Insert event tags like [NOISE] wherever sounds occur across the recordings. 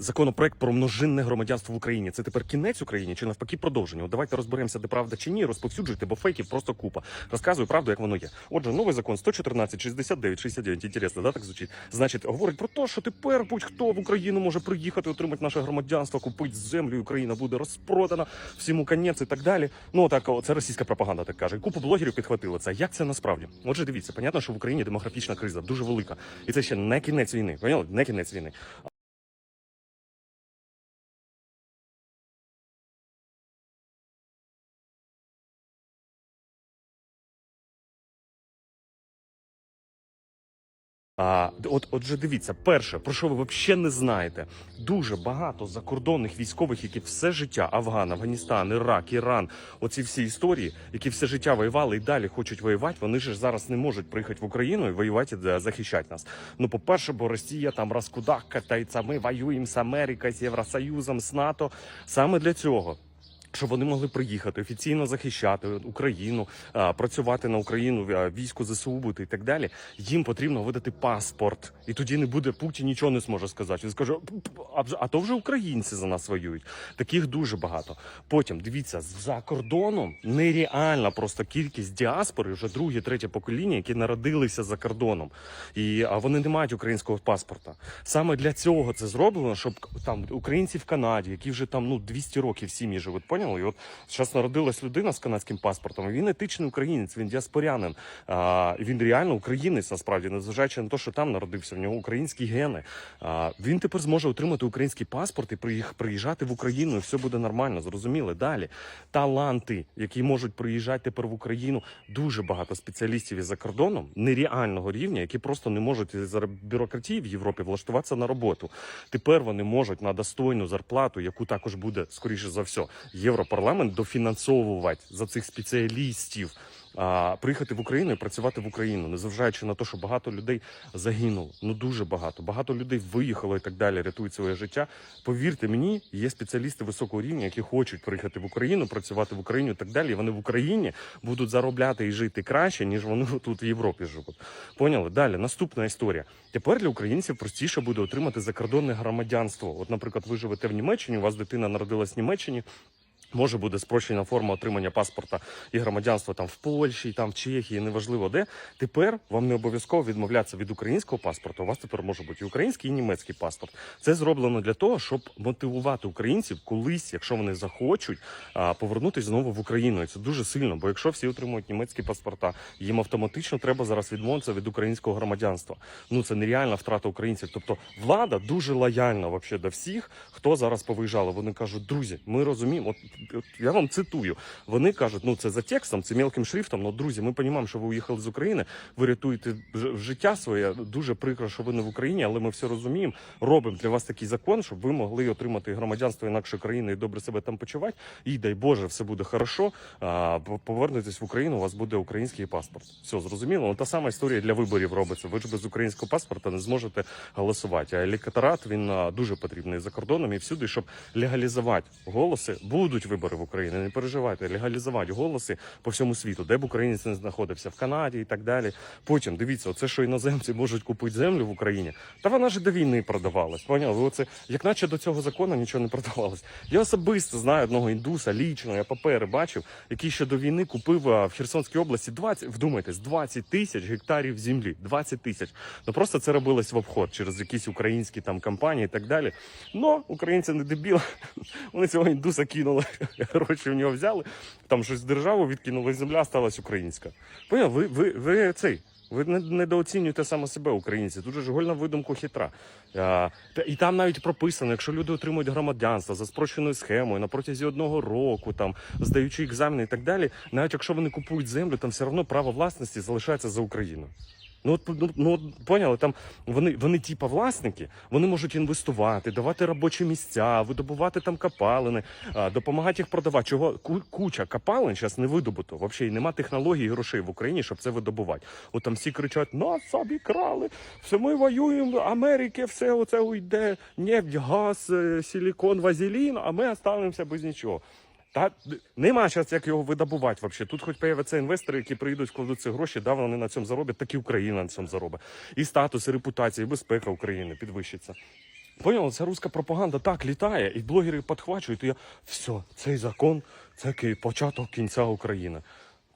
Законопроект про множинне громадянство в Україні. Це тепер кінець Україні чи навпаки продовження? От давайте розберемося, де правда чи ні. Розповсюджуйте, бо фейків просто купа. Розказую правду, як воно є. Отже, новий закон 114, 69, 69. Інтересно, да, так звучить. Значить, говорить про те, що тепер будь-хто в Україну може приїхати, отримати наше громадянство, купити землю, і Україна буде розпродана, всьому конець і так далі. Ну так, це російська пропаганда, так каже. Купу блогерів підхватили це. Як це насправді? Отже, дивіться, понятно, що в Україні демографічна криза дуже велика, і це ще не кінець війни. Поняли? Не кінець війни. А, от, отже, дивіться, перше, про що ви взагалі не знаєте, дуже багато закордонних військових, які все життя Афган, Афганістан, Ірак, Іран, оці всі історії, які все життя воювали і далі хочуть воювати, вони ж зараз не можуть приїхати в Україну і воювати і захищати нас. Ну, по-перше, бо Росія там розкудахкається, ми воюємо з Америкою, з Євросоюзом, з НАТО. Саме для цього. Щоб вони могли приїхати офіційно захищати Україну, працювати на Україну, а, військо ЗСУ бути і так далі. Їм потрібно видати паспорт, і тоді не буде Путін нічого не зможе сказати. Він скаже, а то вже українці за нас воюють. Таких дуже багато. Потім дивіться, за кордоном нереальна просто кількість діаспори, вже друге, третє покоління, які народилися за кордоном, і вони не мають українського паспорта. Саме для цього це зроблено, щоб там українці в Канаді, які вже там ну 200 років сім'ї живуть, поняли? І от зараз народилась людина з канадським паспортом. Він етичний українець, він діаспорянин. А, він реально українець, насправді, незважаючи на те, що там народився, в нього українські гени. А, він тепер зможе отримати український паспорт і приїжджати в Україну, і все буде нормально. Зрозуміли? Далі таланти, які можуть приїжджати тепер в Україну. Дуже багато спеціалістів із за кордоном нереального рівня, які просто не можуть за бюрократії в Європі влаштуватися на роботу. Тепер вони можуть на достойну зарплату, яку також буде скоріше за все, європарламент дофінансовувати за цих спеціалістів. А, приїхати в Україну і працювати в Україну, незважаючи на те, що багато людей загинуло. Ну дуже багато. Багато людей виїхало і так далі, рятують своє життя. Повірте мені, є спеціалісти високого рівня, які хочуть приїхати в Україну, працювати в Україні і так далі. І вони в Україні будуть заробляти і жити краще, ніж вони [LAUGHS] тут в Європі живуть. Поняли? Далі наступна історія. Тепер для українців простіше буде отримати закордонне громадянство. От, наприклад, ви живете в Німеччині, у вас дитина народилась в Німеччині. Може буде спрощена форма отримання паспорта і громадянства там в Польщі, там в Чехії, неважливо де. Тепер вам не обов'язково відмовлятися від українського паспорту. У вас тепер може бути і український, і німецький паспорт. Це зроблено для того, щоб мотивувати українців колись, якщо вони захочуть, повернутися знову в Україну. І це дуже сильно. Бо якщо всі отримують німецькі паспорта, їм автоматично треба зараз відмовитися від українського громадянства. Ну це нереальна втрата українців. Тобто влада дуже лояльна вообще до всіх, хто зараз повиїжджали. Вони кажуть, друзі, ми розуміємо. Я вам цитую. Вони кажуть, ну це за текстом, це мелким шрифтом. Ну друзі, ми розуміємо, що ви уїхали з України. Ви рятуєте життя своє. Дуже прикро, що ви не в Україні, але ми все розуміємо. Робимо для вас такий закон, щоб ви могли отримати громадянство інакшої країни і добре себе там почувати. І дай Боже, все буде хорошо. Повернетесь в Україну, у вас буде український паспорт. Все зрозуміло. Ну, та сама історія для виборів робиться. Ви ж без українського паспорта не зможете голосувати. А електорат він дуже потрібний за кордоном і всюди, щоб легалізувати голоси. Будуть вибори в Україні. Не переживайте, легалізувати голоси по всьому світу, де б українець не знаходився, в Канаді і так далі. Потім дивіться, оце що іноземці можуть купити землю в Україні. Та вона ж до війни продавалась. Поняли? Оце як наче до цього закону нічого не продавалось. Я особисто знаю одного індуса, лічно, я папери бачив, який ще до війни купив в Херсонській області 20, вдумайтесь, 20 тисяч гектарів землі. 20 тисяч. Ну просто це робилось в обход через якісь українські там компанії і так далі. Но українці не дебіли. [LAUGHS] Вони цього індуса кинули, [LAUGHS] гроші в нього взяли, там щось державу відкинули, земля сталася українська. Поняв, ви, ви, ви цей. Ви не- недооцінюєте саме себе, українці. Дуже ж гольна видумку хитра. А, і там навіть прописано, якщо люди отримують громадянство за спрощеною схемою на протязі одного року, там здаючи екзамени і так далі, навіть якщо вони купують землю, там все одно право власності залишається за Україною. Ну от ну, ну от, поняли, там вони, вони типа власники, вони можуть інвестувати, давати робочі місця, видобувати там копалини, а, допомагати їх продавати. Чого ку- куча копалин зараз не видобуто. Взагалі нема технологій і грошей в Україні, щоб це видобувати. От там всі кричать: нас обікрали, все ми воюємо, Америки, все оце уйде, нефть, газ, е, силікон, вазелін, а ми останемося без нічого. Та нема зараз як його видобувати вообще. Тут хоч появляться інвестори, які прийдуть, вкладуть ці гроші, да, вони на цьому зароблять, так і Україна на цьому заробить. І статус, і репутація, і безпека України підвищиться. Поняла, ця руська пропаганда так літає, і блогери підхвачують, і я все, цей закон це початок кінця України.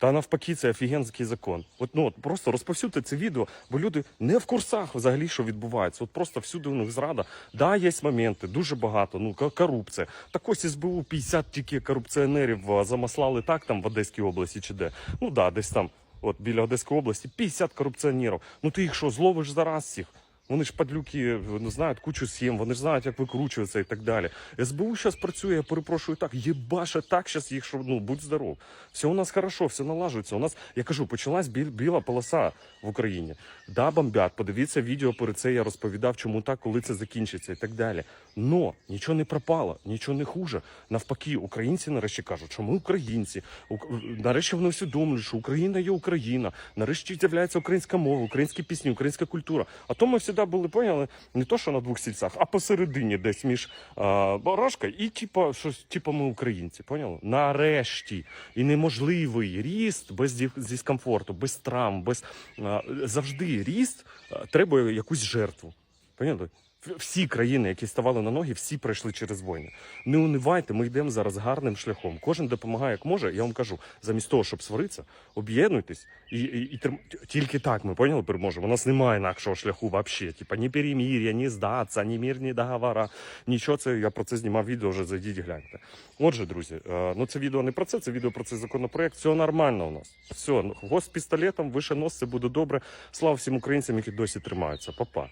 Та навпаки, це офігенський закон. От ну от просто розповсюдьте це відео, бо люди не в курсах взагалі, що відбувається. От просто всюди у них зрада. Да, є моменти, дуже багато. Ну корупція. Так ось СБУ 50 тільки корупціонерів замаслали так там в Одеській області чи де. Ну да, десь там, от біля Одеської області, 50 корупціонерів. Ну ти їх що, зловиш зараз всіх? Вони ж падлюки ну, знають кучу схем, вони ж знають, як викручуватися і так далі. СБУ зараз працює, я перепрошую так, єбаше так зараз їх, що ну будь здоров. Все у нас хорошо, все налажується. У нас, я кажу, почалась біль, біла полоса в Україні. Да, бомбят, подивіться відео перед це, я розповідав, чому так, коли це закінчиться і так далі. Но нічого не пропало, нічого не хуже. Навпаки, українці нарешті кажуть, що ми українці. Ук- Нарешті вони усвідомлюють, що Україна є Україна. Нарешті з'являється українська мова, українські пісні, українська культура. А то ми завжди були поняли не то, що на двох сільцях, а посередині, десь між а, барашка і типа щось, типа ми українці. Поняли? Нарешті. І неможливий ріст без дискомфорту, без травм, без а, завжди ріст а, треба якусь жертву. Поняли? Всі країни, які ставали на ноги, всі пройшли через війни. Не унивайте, ми йдемо зараз гарним шляхом. Кожен допомагає як може. Я вам кажу, замість того, щоб сваритися, об'єднуйтесь і, і, і трим- тільки так ми поняли, переможемо. У нас немає інакшого шляху взагалі. Типа ні перемір'я, ні здатися, ні мирні договора. Нічого це я про це знімав відео. Вже зайдіть, гляньте. Отже, друзі, е, ну це відео не про це, це відео про цей законопроект. Все нормально у нас. Все, гость з пістолетом, вище нос, це буде добре. Слава всім українцям, які досі тримаються. Па-па.